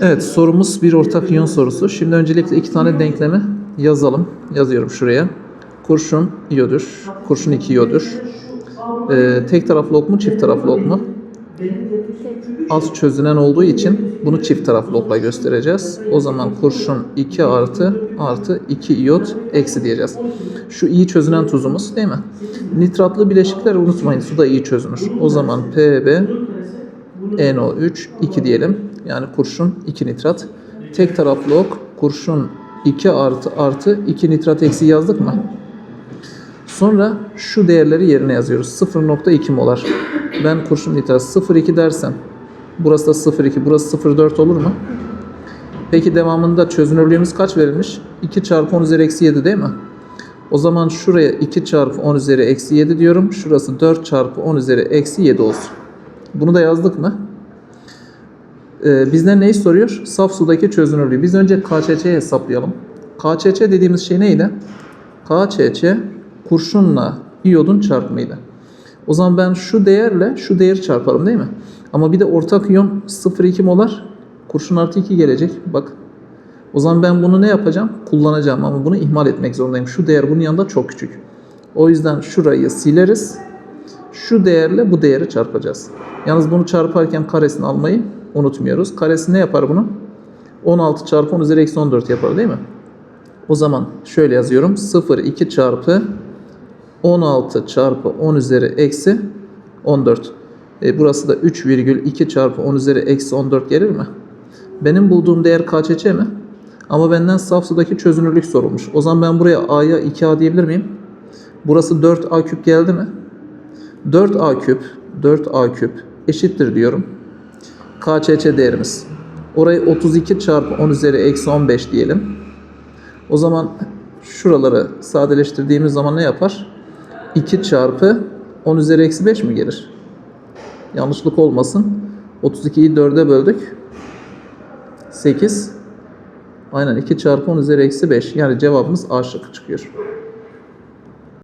Evet sorumuz bir ortak iyon sorusu. Şimdi öncelikle iki tane denklemi yazalım. Yazıyorum şuraya. Kurşun iyodür. Kurşun 2 iyodür. Ee, tek taraflı ok mu çift taraflı ok mu? Az çözünen olduğu için bunu çift taraflı okla göstereceğiz. O zaman kurşun 2 artı artı 2 iyot eksi diyeceğiz. Şu iyi çözünen tuzumuz değil mi? Nitratlı bileşikler unutmayın su da iyi çözünür. O zaman Pb NO3 2 diyelim. Yani kurşun 2 nitrat. Tek taraflı ok kurşun 2 artı artı 2 nitrat eksi yazdık mı? Sonra şu değerleri yerine yazıyoruz. 0.2 molar. Ben kurşun nitrat 0.2 dersem burası da 0.2 burası 0.4 olur mu? Peki devamında çözünürlüğümüz kaç verilmiş? 2 çarpı 10 üzeri eksi 7 değil mi? O zaman şuraya 2 çarpı 10 üzeri eksi 7 diyorum. Şurası 4 çarpı 10 üzeri eksi 7 olsun. Bunu da yazdık mı? Ee, bizden neyi soruyor? Saf sudaki çözünürlüğü. Biz önce KÇÇ'yi hesaplayalım. KÇÇ dediğimiz şey neydi? KÇÇ kurşunla iyodun çarpımıydı. O zaman ben şu değerle şu değeri çarparım değil mi? Ama bir de ortak iyon 0,2 molar kurşun artı 2 gelecek. Bak. O zaman ben bunu ne yapacağım? Kullanacağım ama bunu ihmal etmek zorundayım. Şu değer bunun yanında çok küçük. O yüzden şurayı sileriz. Şu değerle bu değeri çarpacağız. Yalnız bunu çarparken karesini almayı unutmuyoruz. Karesi ne yapar bunu? 16 çarpı 10 üzeri eksi 14 yapar değil mi? O zaman şöyle yazıyorum. 0, 2 çarpı 16 çarpı 10 üzeri eksi 14. E, burası da 3,2 çarpı 10 üzeri eksi 14 gelir mi? Benim bulduğum değer KÇÇ mi? Ama benden saf sudaki çözünürlük sorulmuş. O zaman ben buraya A'ya 2A diyebilir miyim? Burası 4A küp geldi mi? 4A küp, 4A küp eşittir diyorum. KÇÇ değerimiz. Orayı 32 çarpı 10 üzeri eksi 15 diyelim. O zaman şuraları sadeleştirdiğimiz zaman ne yapar? 2 çarpı 10 üzeri eksi 5 mi gelir? Yanlışlık olmasın. 32'yi 4'e böldük. 8. Aynen 2 çarpı 10 üzeri eksi 5. Yani cevabımız A şıkkı çıkıyor.